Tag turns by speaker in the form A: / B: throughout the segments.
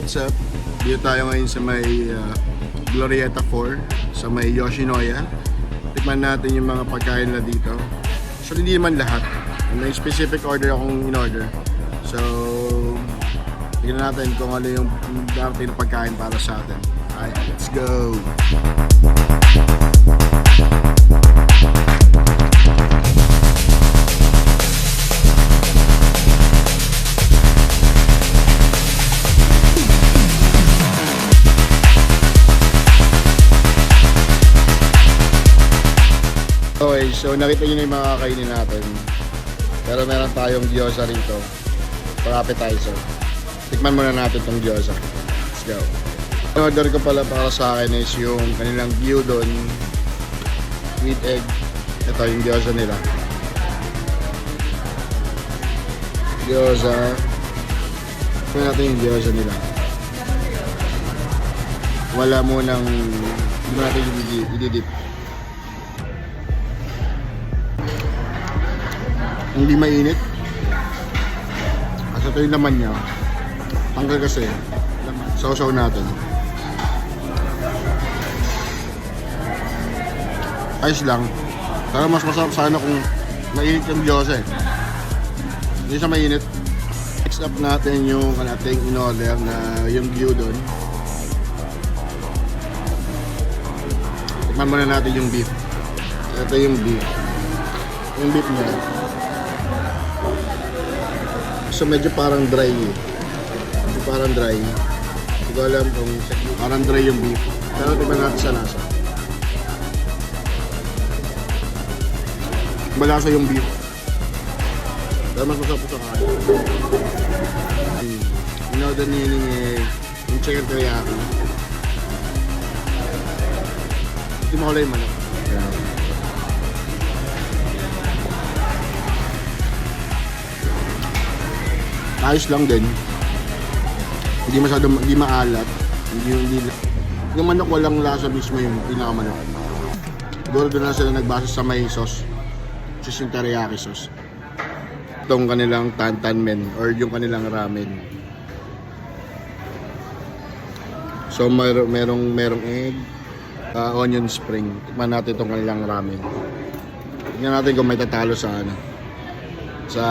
A: what's up? Dito tayo ngayon sa may uh, Glorieta 4 sa may Yoshinoya. Tikman natin yung mga pagkain na dito. So hindi naman lahat. May specific order akong in-order. So, tignan natin kung ano yung darating na pagkain para sa atin. Alright, let's go! Okay, so nakita nyo na yung mga kakainin natin. Pero meron tayong gyoza rito for appetizer. Tikman muna natin tong gyoza. Let's go. Ang order ko pala para sa akin is yung kanilang gyudon with egg. Ito yung gyoza nila. Gyoza. Tignan natin yung gyoza nila. Wala mo nang hindi natin i-dip. Hindi mainit. Kasi ito yung laman niya. Tanggal kasi. Sausaw natin. Ayos lang. Pero mas masarap sana kung mainit yung Diyos eh. Hindi siya mainit. Next up natin yung ating in-order na yung gyudon. Tikman muna natin yung beef. Ito yung beef. Yung beef niya. So medyo parang dry eh. Medyo parang dry. Hindi ko alam kung parang dry yung beef. Pero tignan natin sa lasa. Malasa yung beef. Pero mas masarap sa kain. Hmm. In-order ni Nining eh, yung chicken teriyaki. Hindi mo kulay manok. Yeah. Ayos lang din. Hindi masyado, hindi maalat. Hindi, hindi, yung manok walang lasa mismo yung pinakamanok. Siguro doon na sila nagbasa sa may sauce. Which yung teriyaki sauce. Itong kanilang tantan men or yung kanilang ramen. So mer merong merong egg, uh, onion spring. Tikman natin itong kanilang ramen. Tingnan natin kung may tatalo sa ano sa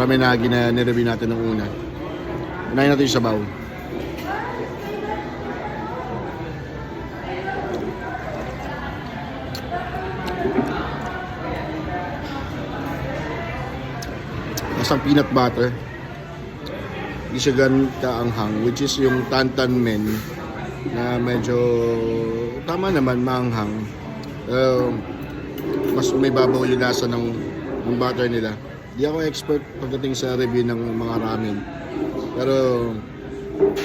A: ramenagi na nireview natin nung una. Unahin natin yung sabaw. Isang peanut butter. Hindi siya ganun kaanghang, which is yung tantan men na medyo tama naman maanghang. Pero mas umibabaw yung lasa ng, ng butter nila. Di ako expert pagdating sa review ng mga ramen. Pero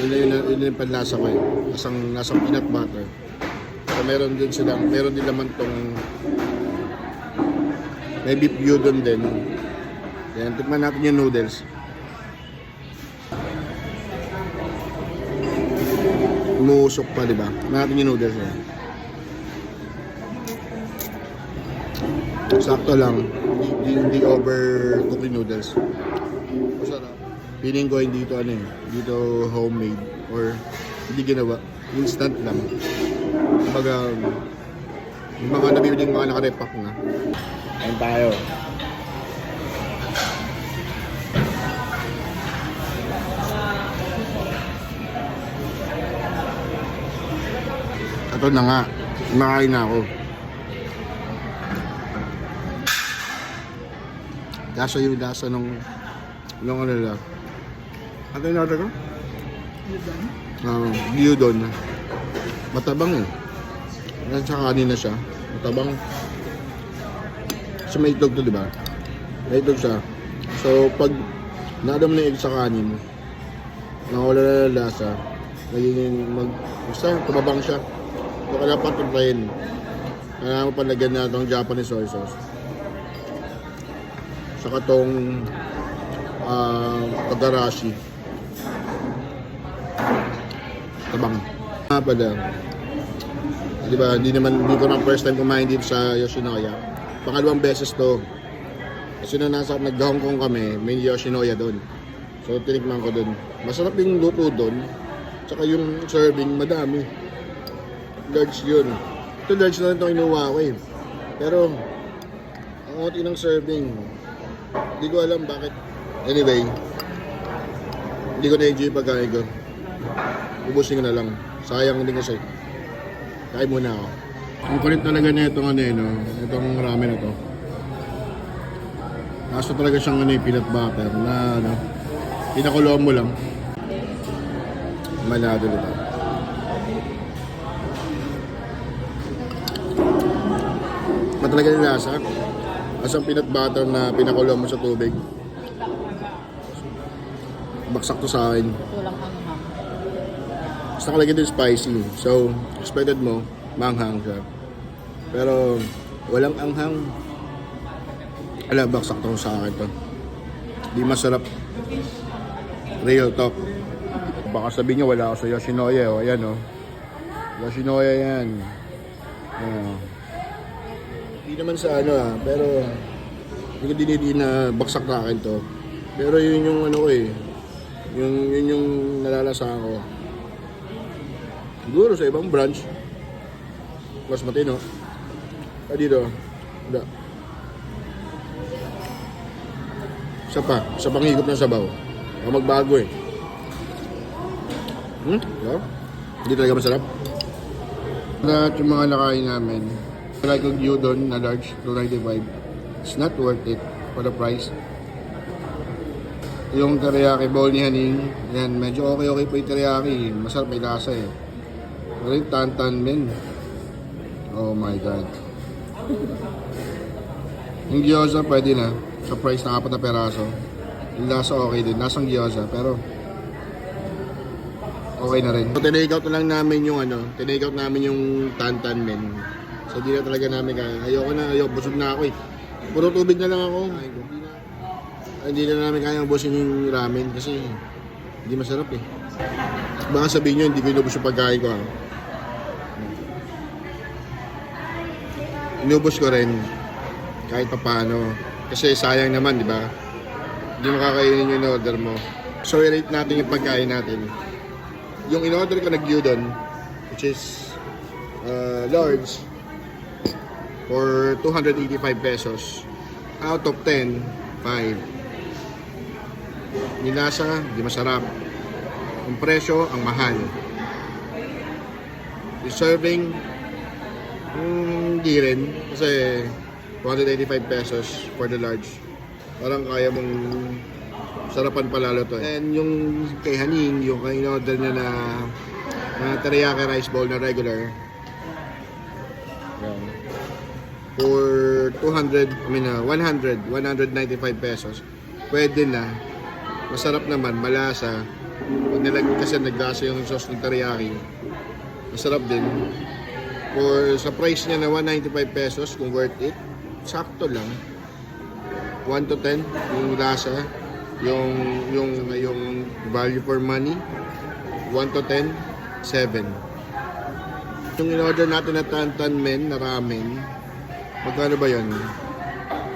A: yun yun, yun yung panlasa ko eh. Lasang, lasang peanut butter. So meron din silang, meron din naman tong may beef gyudon din. Yan, tikman natin yung noodles. Umuusok pa, di ba? Tikman natin yung noodles eh. Sakto lang. Hindi, hindi overcooked yung noodles. Masarap. Feeling ko hindi ito ano eh. Dito homemade or hindi ginawa. Instant lang. Kumbaga, yung mga nabibiling mga nakarepack na. Ayun tayo. Ito na nga. Kumakain na ako. Lasa yung lasa nung nung ano lang. Ano yung order ko? Uh, gyudon. Matabang eh. At saka kanina siya. Matabang. Kasi may itlog to, di ba? May itlog siya. So, pag naadam na yung sa kanin, nawala na yung lasa, nagiging mag... Basta, tumabang siya. So, kailangan patuntayin. Kailangan mo palagyan na itong Japanese soy sauce. Saka tong uh, pagarashi. Tabang. Nga pala. Di ba, hindi naman, hindi ko na first time kumain dito sa Yoshinoya. Pangalawang beses to. Kasi nung nasa, nag-Hong Kong kami, may Yoshinoya doon. So, tinikman ko doon. Masarap yung luto doon. Tsaka yung serving, madami. Large yun. Ito large na rin ito kinuha ko eh. Pero, ang konti ng serving. Hindi ko alam bakit. Anyway, hindi ko na-enjoy pagkain ko. Ubusin ko na lang. Sayang din kasi. Kain muna ako. Ang kulit talaga na itong ano eh, no? Itong ramen na to. Nasa talaga siyang ano eh, peanut butter na ano, pinakuloan mo lang. Manado nito. Matalaga yung lasa. Asang peanut butter na pinakuloan mo sa tubig. Baksak to sa akin.
B: Walang anghang.
A: Gusto ko lagi din spicy. So, expected mo, manghang siya. Pero, walang anghang. Ala, baksak to sa akin to. Di masarap. Real talk. Baka sabihin niyo wala ako sa Yoshinoya. O, ayan o. Yoshinoya yan. Ayan. Hindi naman sa ano ah, pero hindi ko dinidi na baksak na akin to. Pero yun yung ano ko eh. Yung, yun yung nalalasa ko. Siguro sa ibang branch, mas matino. Ah, dito, wala. Isa pa, sa panghigop ng sabaw. Baka magbago eh. Hmm? Yeah. Hindi talaga masarap. Lahat yung mga nakain namin, like yung gyudon na large, 295, it's not worth it for the price. Yung teriyaki bowl ni Haning, yan, medyo okay-okay po yung teriyaki. Masarap, may lasa eh. Pero yung tantan men. Oh my God. Yung gyoza pwede na. Sa price ng apat na peraso. Yung lasa okay din. Lasang gyoza. Pero okay na rin. So, tinake out na lang namin yung ano. Tinake out namin yung tantan men. So di na talaga namin kaya. Ayoko na. Ayoko. Busog na ako eh. Puro tubig na lang ako. Ay, Hindi na, hindi na namin kaya ubusin yung ramen kasi hindi masarap eh. Baka sabihin nyo, hindi ko inubos yung pagkain ko ha. Inubos ko rin kahit papaano. Kasi sayang naman, di ba? Hindi mo kakainin yung in-order mo. So, i-rate natin yung pagkain natin. Yung in-order ko na gyudon, which is uh, large, for 285 pesos. Out of 10, 5. Nilasa, di masarap. Ang presyo, ang mahal. Yung serving, mm, hindi rin. Kasi 285 pesos for the large. Parang kaya mong sarapan palalo to. And yung kay Haning, yung kay order niya na, na teriyaki rice bowl na regular. Yan. For 200, I mean, uh, 100, 195 pesos. Pwede na. Masarap naman, malasa. Pag nilag kasi naglasa yung sauce ng teriyaki. Masarap din. For sa price niya na 195 pesos, kung worth it, sakto lang. 1 to 10 yung lasa, yung yung yung value for money. 1 to 10, 7. Yung in-order natin na tantan men na ramen, magkano ba yun?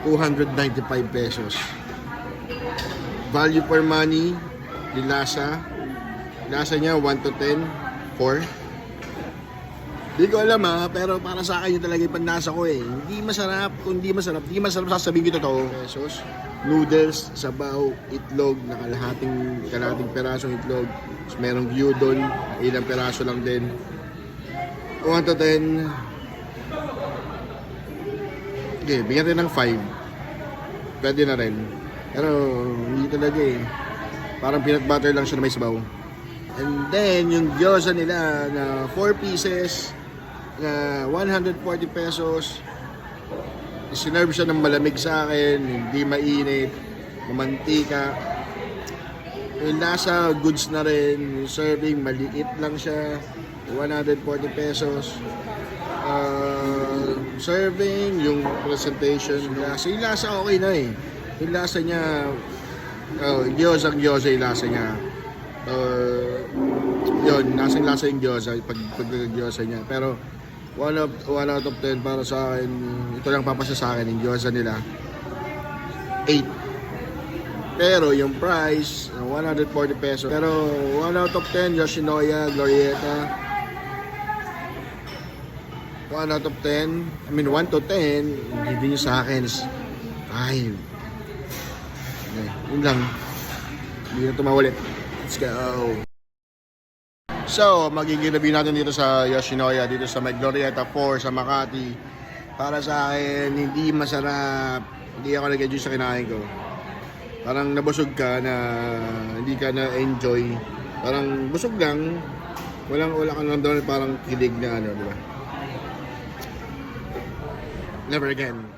A: 295 pesos. Value for money, yung lasa, niya 1 to 10, 4. Hindi ko alam ha, pero para sa akin yun talaga yung panlasa ko eh. Hindi masarap, kung hindi masarap, hindi masarap sasabihin ko totoo. Pesos, noodles, sabaw, itlog, na kalahating, kalahating perasong itlog. Tapos merong gyudon, ilang peraso lang din. 1 to 10. Okay, bigyan rin ng 5. Pwede na rin. Pero hindi talaga eh. Parang peanut butter lang siya na may sabaw. And then, yung gyoza nila na 4 pieces, na 140 pesos. Sinerve siya ng malamig sa akin, hindi mainit, mamantika. Yung lasa, goods na rin. Yung serving, maliit lang siya. 140 pesos. Uh, serving, yung presentation, yung lasa. Yung okay na eh. Yung lasa niya, oh, gyoza, gyoza yung lasa niya. Or, yun, lasang lasa yung gyoza, pag, pag gyoza niya. Pero, one of one out of 10 para sa akin, ito lang papasa sa akin, yung gyoza nila. 8. Pero yung price, 140 pesos. Pero 1 out of 10, Yoshinoya, Glorieta. 1 out of 10. I mean, 1 to 10. Give nyo sa akin is 5. Okay, yun lang. Hindi na tumawulit. Let's go. So, magiging review natin dito sa Yoshinoya, dito sa may Glorieta 4 sa Makati. Para sa akin, hindi masarap. Hindi ako nag-enjoy sa kinain ko. Parang nabusog ka na hindi ka na-enjoy. Parang busog lang. Walang wala ka lang doon parang kilig na ano, di ba? Never again.